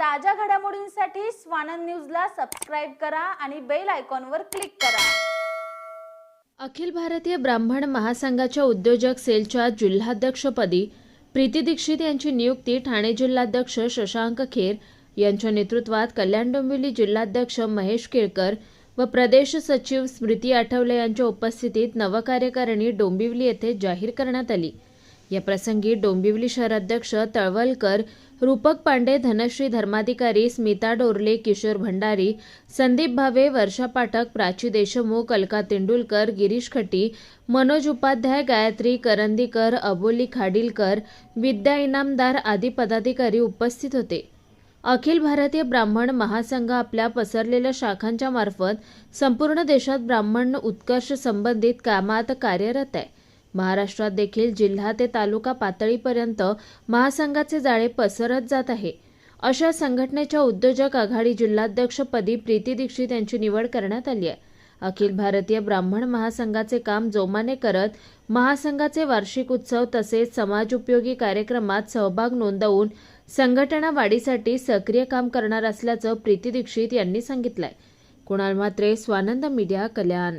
ताज्या घडामोडींसाठी स्वानंद न्यूजला सबस्क्राईब करा आणि बेल आयकॉनवर क्लिक करा. अखिल भारतीय ब्राह्मण महासंघाच्या उद्योजक सेलच्या जिल्हाध्यक्षपदी प्रीती दीक्षित यांची नियुक्ती ठाणे जिल्हाध्यक्ष शशांक खेर यांच्या नेतृत्वात कल्याण डोंबिवली जिल्हाध्यक्ष महेश केळकर व प्रदेश सचिव स्मृती आठवले यांच्या उपस्थितीत नवकार्यकारिणी डोंबिवली येथे जाहीर करण्यात आली. या प्रसंगी डोंबिवली शहराध्यक्ष तळवलकर रूपक पांडे धनश्री धर्माधिकारी स्मिता डोरले किशोर भंडारी संदीप भावे वर्षा पाठक प्राची देशमुख अलका तेंडुलकर गिरीश खटी मनोज उपाध्याय गायत्री करंदीकर अबोली खाडीलकर विद्या इनामदार आदी पदाधिकारी उपस्थित होते. अखिल भारतीय ब्राह्मण महासंघ आपल्या पसरलेल्या शाखांच्या मार्फत संपूर्ण देशात ब्राह्मण उत्कर्ष संबंधित कामात कार्यरत आहे. महाराष्ट्रात देखील जिल्हा ते तालुका पातळीपर्यंत महासंघाचे जाळे पसरत जात आहे. अशा संघटनेच्या उद्योजक आघाडी जिल्हाध्यक्षपदी प्रीती दीक्षित यांची निवड करण्यात आली आहे. अखिल भारतीय ब्राह्मण महासंघाचे काम जोमाने करत महासंघाचे वार्षिक उत्सव तसेच समाजोपयोगी कार्यक्रमात सहभाग नोंदवून संघटना वाढीसाठी सक्रिय काम करणार असल्याचं प्रीती दीक्षित यांनी सांगितलंय. कुणाल म्हात्रे स्वानंद मीडिया कल्याण.